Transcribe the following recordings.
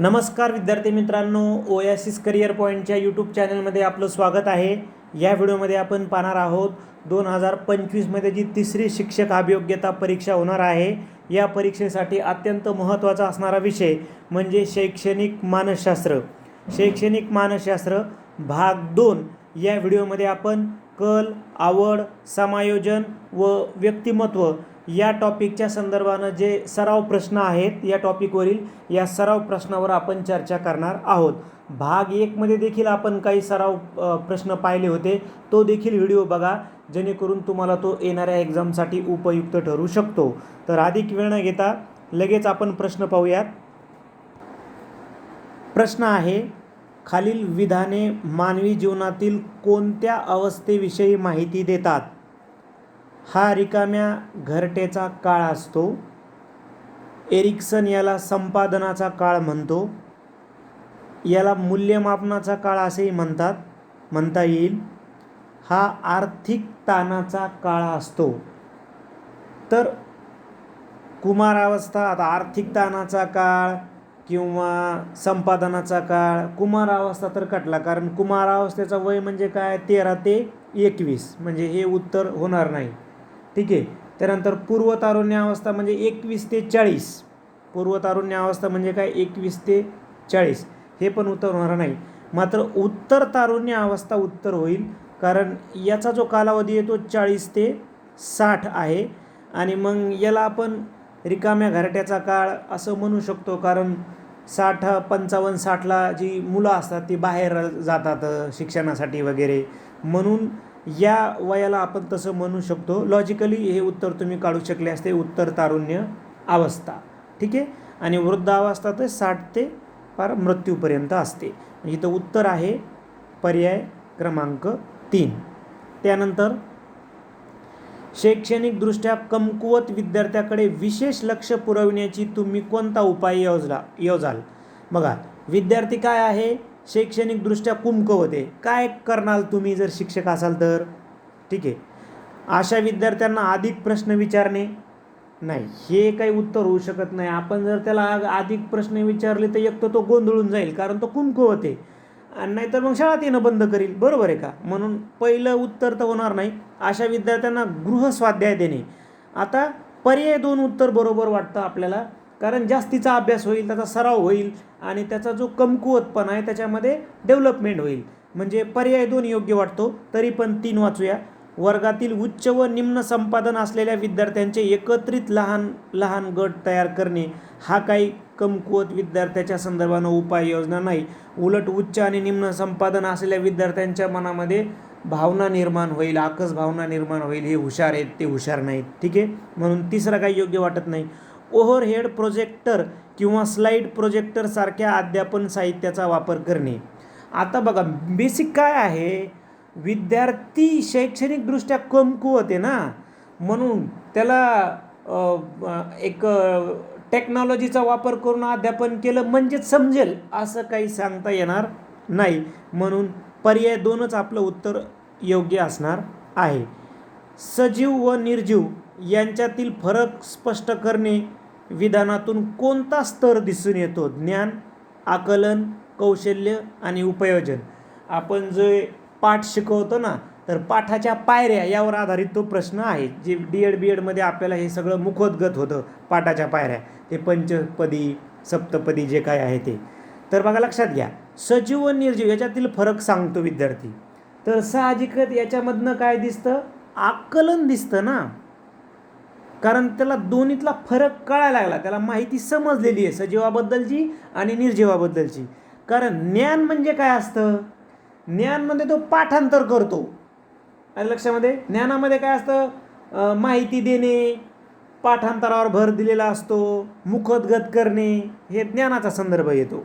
नमस्कार विद्यार्थी मित्रांनो ओयासिस करिअर पॉईंटच्या यूट्यूब चॅनलमध्ये आपलं स्वागत आहे. या व्हिडिओमध्ये आपण पाहणार आहोत दोन हजार पंचवीसमध्ये जी तिसरी शिक्षक अभियोग्यता परीक्षा होणार आहे या परीक्षेसाठी अत्यंत महत्त्वाचा असणारा विषय म्हणजे शैक्षणिक मानसशास्त्र. शैक्षणिक मानसशास्त्र भाग दोन या व्हिडिओमध्ये आपण कल आवड समायोजन व व्यक्तिमत्व या टॉपिकच्या संदर्भानं जे सराव प्रश्न आहेत या टॉपिकवरील या सराव प्रश्नावर आपण चर्चा करणार आहोत. भाग एकमध्ये देखील आपण काही सराव प्रश्न पाहिले होते. तो देखील व्हिडिओ बघा जेणेकरून तुम्हाला तो येणाऱ्या एक्झामसाठी उपयुक्त ठरू शकतो. तर अधिक वेळ न घेता लगेच आपण प्रश्न पाहूयात. प्रश्न आहे खालील विधाने मानवी जीवनातील कोणत्या अवस्थेविषयी माहिती देतात? हा रिकाम्या घरटेचा काळ असतो. एरिक्सन याला संपादनाचा काळ म्हणतो. याला मूल्यमापनाचा काळ असेही म्हणतात म्हणता येईल. हा आर्थिक ताणाचा काळ असतो. तर कुमारावस्था आता आर्थिक ताणाचा काळ किंवा संपादनाचा काळ कुमारावस्था तर कटला कारण कुमारावस्थेचा वय म्हणजे काय? तेरा ते एकवीस म्हणजे हे उत्तर होणार नाही. ठीक आहे? त्यानंतर पूर्वतारुण्यावस्था म्हणजे एकवीस ते चाळीस. पूर्वतारुण्यावस्था म्हणजे काय? एकवीस ते चाळीस. हे पण उत्तर होणार नाही. मात्र उत्तर तारुण्य अवस्था उत्तर होईल कारण याचा जो कालावधी आहे तो चाळीस ते साठ आहे. आणि मग याला आपण रिकाम्या घरट्याचा काळ असं म्हणू शकतो कारण साठ पंचावन्न साठला जी मुलं असतात ती बाहेर जातात शिक्षणासाठी वगैरे. म्हणून या वयाला आपण तसं म्हणू शकतो. लॉजिकली हे उत्तर तुम्ही काढू शकले असते. उत्तर तारुण्य अवस्था. ठीक आहे? आणि वृद्धावस्था तर साठ ते फार मृत्यूपर्यंत असते. म्हणजे इथं उत्तर आहे पर्याय क्रमांक तीन. त्यानंतर शैक्षणिकदृष्ट्या कमकुवत विद्यार्थ्याकडे विशेष लक्ष पुरविण्याची तुम्ही कोणता उपाय योजला योजाल? बघा विद्यार्थी काय आहे? शैक्षणिकदृष्ट्या कुमक होते. काय करणार तुम्ही जर शिक्षक असाल तर? ठीक आहे. अशा विद्यार्थ्यांना अधिक प्रश्न विचारणे? नाही. हे काही उत्तर होऊ शकत नाही. आपण जर त्याला अधिक प्रश्न विचारले तर एक तर तो गोंधळून जाईल कारण तो कुमक होते. आणि नाहीतर मग शाळात येणं बंद करील. बरोबर आहे का? म्हणून पहिलं उत्तर तर होणार नाही. अशा विद्यार्थ्यांना गृहस्वाध्याय देणे. आता पर्याय दोन उत्तर बरोबर वाटतं आपल्याला. कारण जास्तीचा अभ्यास होईल त्याचा सराव होईल आणि त्याचा जो कमकुवतपणा आहे त्याच्यामध्ये डेव्हलपमेंट होईल. म्हणजे पर्याय दोन योग्य वाटतो तरी पण तीन वाचूया. वर्गातील उच्च व निम्न संपादन असलेल्या विद्यार्थ्यांचे एकत्रित लहान लहान गट तयार करणे हा काही कमकुवत विद्यार्थ्याच्या संदर्भानं उपाययोजना नाही. उलट उच्च आणि निम्न संपादन असलेल्या विद्यार्थ्यांच्या मनामध्ये भावना निर्माण होईल आकस भावना निर्माण होईल हे हुशार आहेत ते हुशार नाहीत. ठीक आहे? म्हणून तिसरं काही योग्य वाटत नाही. ओव्हरहेड प्रोजेक्टर किंवा स्लाईड प्रोजेक्टरसारख्या अध्यापन साहित्याचा वापर करणे. आता बघा बेसिक काय आहे? विद्यार्थी शैक्षणिकदृष्ट्या कमकुवत आहे ना? म्हणून त्याला एक टेक्नॉलॉजीचा वापर करून अध्यापन केलं म्हणजेच समजेल असं काही सांगता येणार नाही. म्हणून पर्याय दोनच आपलं उत्तर योग्य असणार आहे. सजीव व निर्जीव यांच्यातील फरक स्पष्ट करणे विधानातून कोणता स्तर दिसून येतो? ज्ञान आकलन कौशल्य आणि उपयोजन. आपण जे पाठ शिकवतो ना तर पाठाच्या पायऱ्या यावर आधारित तो प्रश्न आहे जे डी एड बी एडमध्ये आपल्याला हे सगळं मुखोद्गत होतं पाठाच्या पायऱ्या. ते पंचपदी सप्तपदी जे काय आहे ते. तर बघा लक्षात घ्या. सजीव व निर्जीव याच्यातील फरक सांगतो विद्यार्थी. तर साहजिकच याच्यामधनं काय दिसतं? आकलन दिसतं ना. कारण त्याला दोन्हीतला फरक कळायला लागला. त्याला माहिती समजलेली आहे सजीवाबद्दलची आणि निर्जीवाबद्दलची. कारण ज्ञान म्हणजे काय असतं? ज्ञानमध्ये म्हणजे तो पाठांतर करतो. आणि लक्षामध्ये ज्ञानामध्ये काय असतं? माहिती देणे पाठांतरावर भर दिलेला असतो मुखोद्गत करणे हे ज्ञानाचा संदर्भ येतो.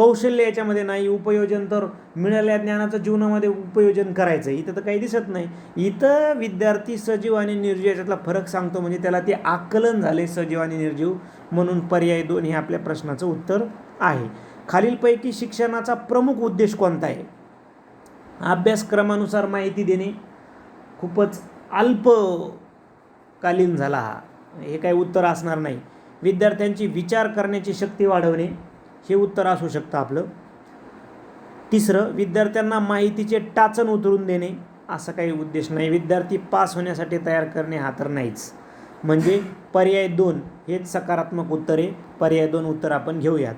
कौशल्य याच्यामध्ये नाही उपयोजन तर मिळाल्या ज्ञानाचं जीवनामध्ये उपयोजन करायचं. इथं तर काही दिसत नाही. इथं विद्यार्थी सजीव आणि निर्जीव याच्यातला फरक सांगतो म्हणजे त्याला ते आकलन झाले सजीव आणि निर्जीव म्हणून पर्याय दोन हे आपल्या प्रश्नाचं उत्तर आहे. खालीलपैकी शिक्षणाचा प्रमुख उद्देश कोणता आहे? अभ्यासक्रमानुसार माहिती देणे खूपच अल्पकालीन झाला हा. हे काही उत्तर असणार नाही. विद्यार्थ्यांची विचार करण्याची शक्ती वाढवणे हे उत्तर असू शकतं आपलं. तिसरं विद्यार्थ्यांना माहितीचे टाचण उतरून देणे असा काही उद्देश नाही. विद्यार्थी पास होण्यासाठी तयार करणे हा तर नाहीच. म्हणजे पर्याय दोन हेच सकारात्मक उत्तर आहे. पर्याय दोन उत्तर आपण घेऊयात.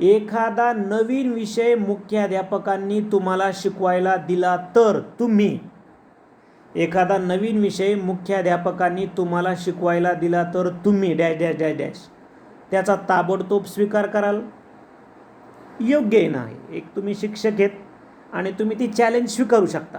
एखादा नवीन विषय मुख्याध्यापकांनी तुम्हाला शिकवायला दिला तर तुम्ही एखादा नवीन विषय मुख्याध्यापकांनी तुम्हाला शिकवायला दिला तर तुम्ही डॅश डॅश डॅश डॅश. त्याचा ताबडतोब स्वीकार कराल. योग्य आहे एक तुम्ही शिक्षक आहेत आणि तुम्ही ती चॅलेंज स्वीकारू शकता.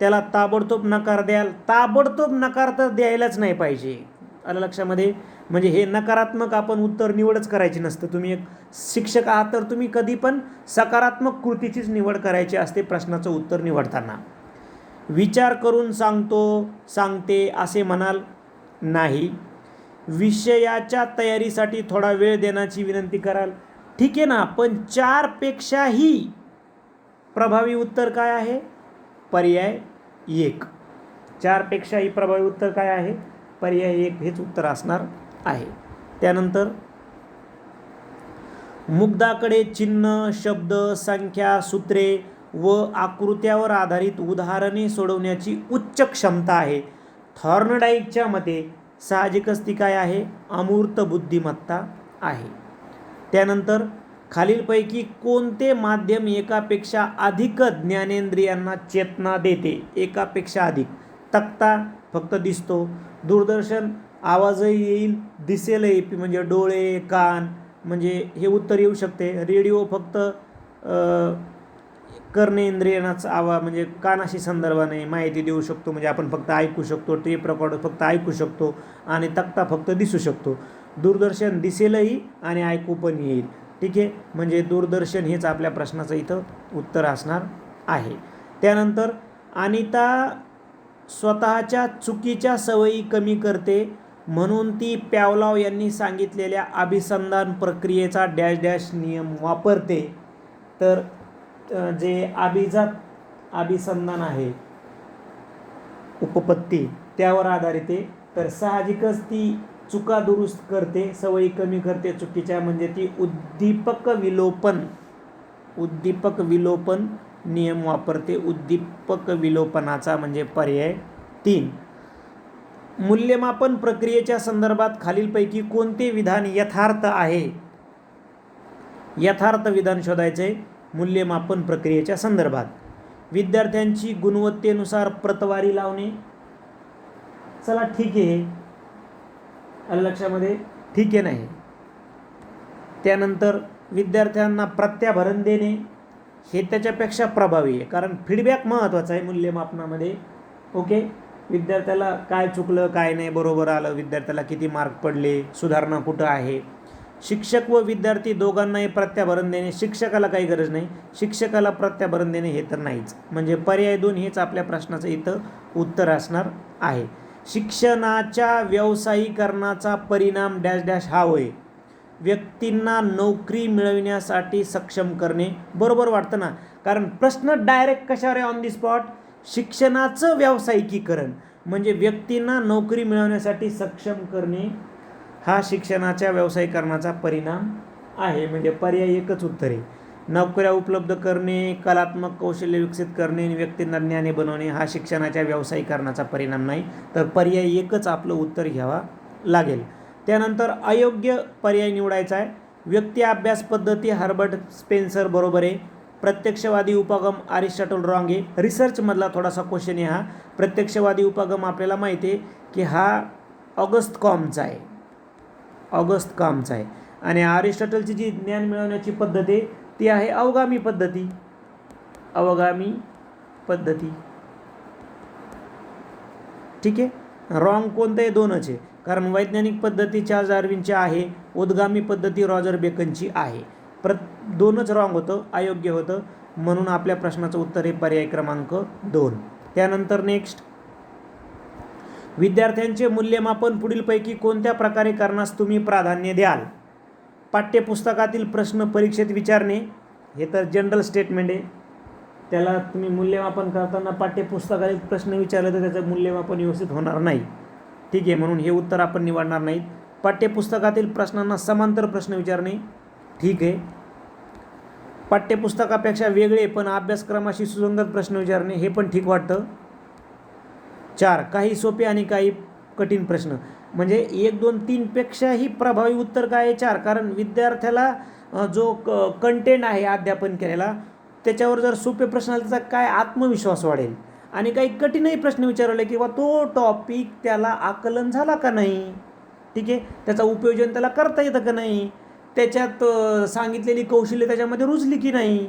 त्याला ताबडतोब नकार द्याल. ताबडतोब नकार तर द्यायलाच नाही पाहिजे. आलं लक्षामध्ये? म्हणजे हे नकारात्मक आपण उत्तर निवडच करायची नसतं. तुम्ही एक शिक्षक आहात तर तुम्ही कधी पण सकारात्मक कृतीचीच निवड करायची असते प्रश्नाचं उत्तर निवडताना. विचार करून सांगतो सांगते असे म्हणाल नाही. विषयाच्या तयारीसाठी थोडा वेळ देण्याची विनंती कराल. ठीक आहे ना? पण चारपेक्षाही प्रभावी उत्तर काय आहे? पर्याय एक. चारपेक्षाही प्रभावी उत्तर काय आहे? पर्याय एक हेच उत्तर असणार आहे. त्यानंतर मुग्धाकडे चिन्ह शब्द संख्या सूत्रे व आकृत्यावर आधारित उदाहरणे सोडवण्याची उच्च क्षमता आहे. थॉर्नडाईकच्या मते साहजिकच ती काय आहे? अमूर्त बुद्धिमत्ता आहे. त्यानंतर खालीलपैकी कोणते माध्यम एकापेक्षा अधिक ज्ञानेंद्रियांना चेतना देते? एकापेक्षा अधिक. तक्ता फक्त दिसतो. दूरदर्शन आवाजही येईल दिसेलही. म्हणजे डोळे कान म्हणजे हे उत्तर येऊ शकते. रेडिओ फक्त कर्णेंद्रियांनाच आवा म्हणजे कानाशी संदर्भाने माहिती देऊ शकतो म्हणजे आपण फक्त ऐकू शकतो टेप रेकॉर्ड फक्त ऐकू शकतो आणि तक्ता फक्त दिसू शकतो. दूरदर्शन दिसेलही आणि ऐकू पण येईल. ठीक आहे? म्हणजे दूरदर्शन हेच आपल्या प्रश्नाचं इथं उत्तर असणार आहे. त्यानंतर अनिता स्वतःच्या चुकीच्या सवयी कमी करते म्हणून ती प्यावलाव यांनी सांगितलेल्या अभिसंधान प्रक्रियेचा डॅश डॅश नियम वापरते. तर जे अभिजात अभिसंधान आहे उपपत्ती त्यावर आधारित आहे. तर साहजिकच ती चुका दुरुस्त करते सवयी कमी करते. चुकीच्या म्हणजे ती उद्दीपक विलोपन उद्दीपक विलोपन नियम वापरते. उद्दीपक विलोपनाचा म्हणजे पर्याय तीन. मूल्यमापन प्रक्रियेच्या संदर्भात खालीलपैकी कोणते विधान यथार्थ आहे? यथार्थ विधान शोधायचे मूल्यमापन प्रक्रियेच्या संदर्भात. विद्यार्थ्यांची गुणवत्तेनुसार प्रतवारी लावणे. चला ठीक आहे आलं लक्षामध्ये? ठीक आहे नाही त्यानंतर विद्यार्थ्यांना प्रत्याभरण देणे. हे त्याच्यापेक्षा प्रभावी आहे कारण फीडबॅक महत्त्वाचा आहे मूल्यमापनामध्ये. ओके? विद्यार्थ्याला काय चुकलं काय नाही बरोबर आलं. विद्यार्थ्याला किती मार्क पडले सुधारणा कुठं आहे? शिक्षक व विद्यार्थी दोघांनाही प्रत्याभरण देणे शिक्षकाला काही गरज नाही. शिक्षकाला प्रत्याभरण देणे हे तर नाहीच. म्हणजे पर्याय दोन हेच आपल्या प्रश्नाचं इथं उत्तर असणार आहे. शिक्षणाच्या व्यावसायीकरणाचा परिणाम डॅश डॅश हा होय. व्यक्तींना नोकरी मिळविण्यासाठी सक्षम करणे बरोबर वाटतं ना? कारण प्रश्न डायरेक्ट कशावर आहे ऑन दी स्पॉट शिक्षणाचं व्यावसायिकीकरण. म्हणजे व्यक्तींना नोकरी मिळवण्यासाठी सक्षम करणे हा शिक्षणाच्या व्यावसायिकरणाचा परिणाम आहे म्हणजे पर्याय एकच उत्तर. आहे नोकऱ्या उपलब्ध करणे कलात्मक कौशल्य विकसित करणे आणि व्यक्तींना ज्ञाने बनवणे हा शिक्षणाच्या व्यावसायिकरणाचा परिणाम नाही तर पर्याय एकच आपलं उत्तर घ्यावा लागेल. त्यानंतर अयोग्य पर्याय निवडायचा आहे. व्यक्ती अभ्यास पद्धती हर्बर्ट स्पेन्सर बरोबर आहे. प्रत्यक्षवादी उपगम अरिस्टॉटल रॉंग आहे. रिसर्चमधला थोडासा क्वेश्चन आहे हा. प्रत्यक्षवादी उपगम आपल्याला माहिती आहे की हा ऑगस्ट कॉमचा आहे. ऑगस्ट कामचं आहे. आणि अरिस्टॉटलची जी ज्ञान मिळवण्याची पद्धत आहे ती आहे अवगामी पद्धती. अवगामी पद्धती. ठीक आहे? रॉंग कोणतं आहे दोनच आहे. कारण वैज्ञानिक पद्धती चार्ल्स आर्विनची आहे उद्गामी पद्धती रॉजर बेकनची आहे. प्र दोनच रॉंग होतं अयोग्य होतं. म्हणून आपल्या प्रश्नाचं उत्तर हे पर्याय क्रमांक दोन. त्यानंतर नेक्स्ट विद्यार्थ्यांचे मूल्यमापन पुढीलपैकी कोणत्या प्रकारे करण्यास तुम्ही प्राधान्य द्याल? पाठ्यपुस्तकातील प्रश्न परीक्षेत विचारणे हे तर जनरल स्टेटमेंट आहे. त्याला तुम्ही मूल्यमापन करताना पाठ्यपुस्तकातील प्रश्न विचारले तर त्याचं मूल्यमापन व्यवस्थित होणार नाही. ठीक आहे म्हणून हे उत्तर आपण निवडणार नाहीत. पाठ्यपुस्तकातील प्रश्नांना समांतर प्रश्न विचारणे. ठीक आहे. पाठ्यपुस्तकापेक्षा वेगळे पण अभ्यासक्रमाशी सुसंगत प्रश्न विचारणे हे पण ठीक वाटतं. चार काही सोपे आणि काही कठीण प्रश्न. म्हणजे एक दोन तीनपेक्षाही प्रभावी उत्तर काय आहे? चार. कारण विद्यार्थ्याला जो क कंटेंट आहे अध्यापन केलेला त्याच्यावर जर सोपे प्रश्न आले त्याचा काय आत्मविश्वास वाढेल? आणि काही कठीणही प्रश्न विचारले किंवा तो टॉपिक त्याला आकलन झाला का नाही? ठीक आहे? त्याचा उपयोजन त्याला करता येतं का नाही? त्याच्यात सांगितलेली कौशल्य त्याच्यामध्ये रुजली की नाही?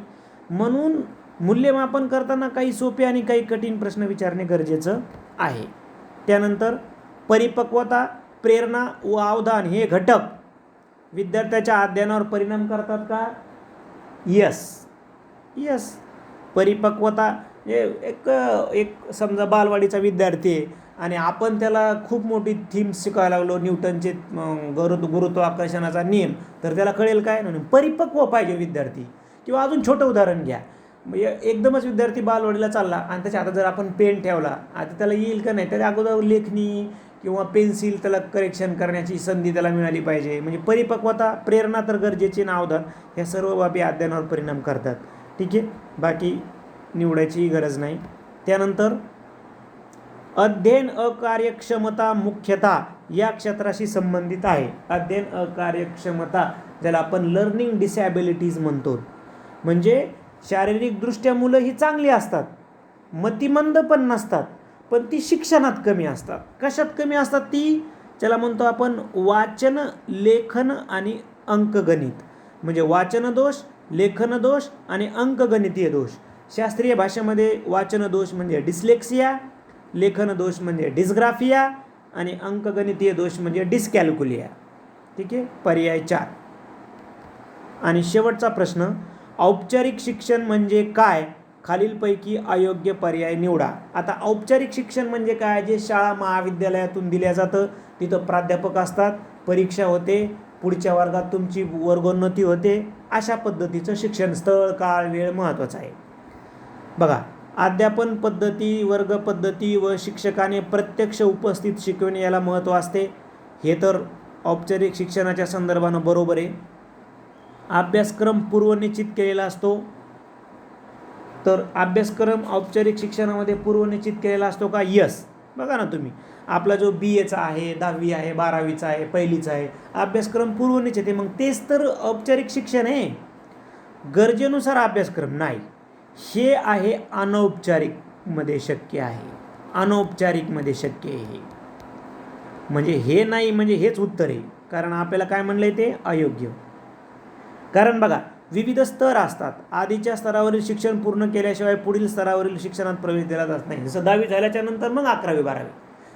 म्हणून मूल्यमापन करताना काही सोपे आणि काही कठीण प्रश्न विचारणे गरजेचं. आहे. त्यानंतर परिपक्वता प्रेरणा व अवधान हे घटक विद्यार्थ्याच्या अध्ययनावर परिणाम करतात का? यस यस परिपक्वता हे एक एक समजा बालवाडीचा विद्यार्थी आहे आणि आपण त्याला खूप मोठी थीम शिकायला लागलो न्यूटनचे गुरु गुरुत्वाकर्षणाचा नियम तर त्याला कळेल काय? नाही परिपक्व पाहिजे विद्यार्थी. किंवा अजून छोटं उदाहरण घ्या. म्हणजे एकदमच विद्यार्थी बालवाडीला चालला आणि त्याच्या आता जर आपण पेन ठेवला आता त्याला येईल का नाही? त्याच्या अगोदर लेखणी किंवा पेन्सिल त्याला करेक्शन करण्याची संधी त्याला मिळाली पाहिजे. म्हणजे परिपक्वता प्रेरणा तर गरजेची नावधान ह्या सर्व बाबी अध्ययनावर परिणाम करतात. ठीक आहे? बाकी निवडायची गरज नाही. त्यानंतर अध्ययन अकार्यक्षमता मुख्यतः या क्षेत्राशी संबंधित आहे. अध्ययन अकार्यक्षमता ज्याला आपण लर्निंग डिसॅबिलिटीज म्हणतो. म्हणजे शारीरिकदृष्ट्या मुलं ही चांगली असतात. मतिमंद पण नसतात पण ती शिक्षणात कमी असतात. कशात कमी असतात ती? ज्याला म्हणतो आपण वाचन लेखन आणि अंकगणित. म्हणजे वाचन दोष लेखन दोष आणि अंकगणितीय दोष. शास्त्रीय भाषेमध्ये वाचन दोष म्हणजे डिस्लेक्सिया लेखन दोष म्हणजे डिस्ग्राफिया आणि अंकगणितीय दोष म्हणजे डिस्कॅल्कुलिया. ठीक आहे? पर्याय चार. आणि शेवटचा प्रश्न औपचारिक शिक्षण म्हणजे काय? खालीलपैकी अयोग्य पर्याय निवडा. आता औपचारिक शिक्षण म्हणजे काय? जे शाळा महाविद्यालयातून दिल्या जातं तिथं प्राध्यापक असतात परीक्षा होते पुढच्या वर्गात तुमची वर्गोन्नती होते अशा पद्धतीचं शिक्षण स्थळ काळ वेळ महत्त्वाचा आहे. बघा अध्यापन पद्धती वर्ग पद्धती व शिक्षकाने प्रत्यक्ष उपस्थित शिकवणे याला महत्त्व असते. हे तर औपचारिक शिक्षणाच्या संदर्भानं बरोबर आहे. अभ्यासक्रम पूर्वनिश्चित केलेला असतो. तर अभ्यासक्रम औपचारिक शिक्षणामध्ये पूर्वनिश्चित केलेला असतो का? यस बघा ना तुम्ही. आपला जो बी एचा आहे दहावी आहे बारावीचा आहे पहिलीचा आहे अभ्यासक्रम पूर्वनिश्चित आहे. मग तेच तर औपचारिक शिक्षण आहे. गरजेनुसार अभ्यासक्रम नाही. हे आहे अनौपचारिकमध्ये शक्य आहे. अनौपचारिकमध्ये शक्य आहे. म्हणजे हे नाही म्हणजे हेच उत्तर आहे. कारण आपल्याला काय म्हणलं आहे ते? अयोग्य. कारण बघा विविध स्तर असतात. आधीच्या स्तरावरील शिक्षण पूर्ण केल्याशिवाय पुढील स्तरावरील शिक्षणात प्रवेश दिला जात नाही. जसं दहावी झाल्याच्यानंतर मग अकरावी बारावी.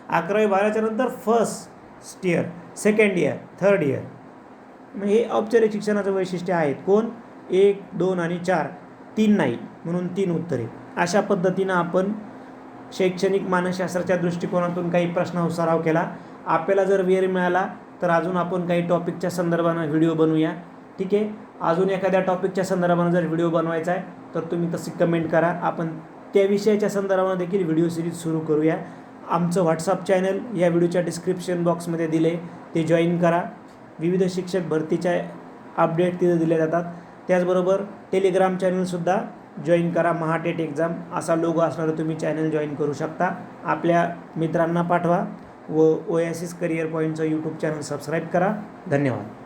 अकरावी बारावीच्या नंतर first year second year third year मग हे औपचारिक शिक्षणाचं वैशिष्ट्य आहेत. कोण? एक दोन आणि चार. तीन नाही म्हणून तीन उत्तरे. अशा पद्धतीनं आपण शैक्षणिक मानसशास्त्राच्या दृष्टिकोनातून काही प्रश्न सराव केला. आपल्याला जर वेळ मिळाला तर अजून आपण काही टॉपिकच्या संदर्भानं व्हिडिओ बनवूया. ठीक आहे? अजून एखाद्या टॉपिकच्या संदर्भानं जर व्हिडिओ बनवायचा आहे तर तुम्ही तशी कमेंट करा. आपण त्या विषयाच्या संदर्भानं देखील व्हिडिओ सिरीज सुरू करूया. आमचं व्हॉट्सअप चॅनल या व्हिडिओच्या डिस्क्रिप्शन बॉक्समध्ये दिले. ते जॉईन करा. विविध शिक्षक भरतीच्या अपडेट तिथे दिले जातात. त्याचबरोबर टेलिग्राम चॅनलसुद्धा जॉईन करा. महाटेट एक्झाम असा लोगो असणारं तुम्ही चॅनल जॉईन करू शकता. आपल्या मित्रांना पाठवा व ओएसिस करिअर पॉईंटचं यूट्यूब चॅनल सबस्क्राईब करा. धन्यवाद.